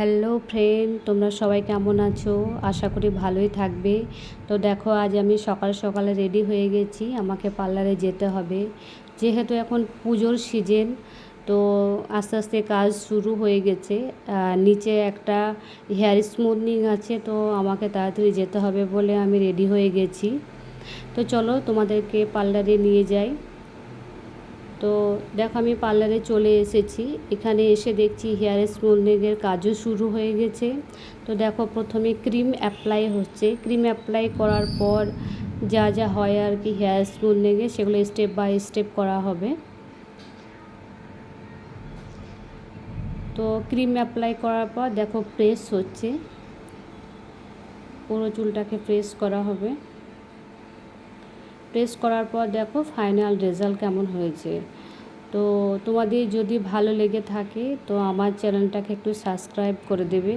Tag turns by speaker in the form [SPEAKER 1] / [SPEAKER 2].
[SPEAKER 1] Hello friend তোমরা সবাই কেমন আছো? আশা করি ভালোই থাকবে। তো দেখো, আজ আমি সকাল সকালে রেডি হয়ে গেছি। আমাকে পার্লারে যেতে হবে। যেহেতু এখন পুজোর সিজন তো আস্তে আস্তে কাজ শুরু হয়ে গেছে। নিচে একটা হেয়ার স্মুথনিং আছে, তো আমাকে তাড়াতাড়ি যেতে হবে বলে আমি রেডি হয়ে গেছি। তো চলো তোমাদেরকে পার্লারে নিয়ে যাই। তো দেখো আমি পার্লারে চলে এসেছি। এখানে এসে দেখছি হেয়ার স্মুথনিংয়ের কাজও শুরু হয়ে গেছে। তো দেখো প্রথমে ক্রিম অ্যাপ্লাই হচ্ছে। ক্রিম অ্যাপ্লাই করার পর যা যা হয় আর কি হেয়ার স্মুথনিংয়ে সেগুলো স্টেপ বাই স্টেপ করা হবে। তো ক্রিম অ্যাপ্লাই করার পর দেখো প্রেস হচ্ছে। পুরো চুলটাকে প্রেস করা হবে। প্রেস করার পর দেখো ফাইনাল রেজাল্ট কেমন হয়েছে। তো তোমাদের যদি ভালো লেগে থাকে তো আমার চ্যানেলটাকে একটু সাবস্ক্রাইব করে দেবে।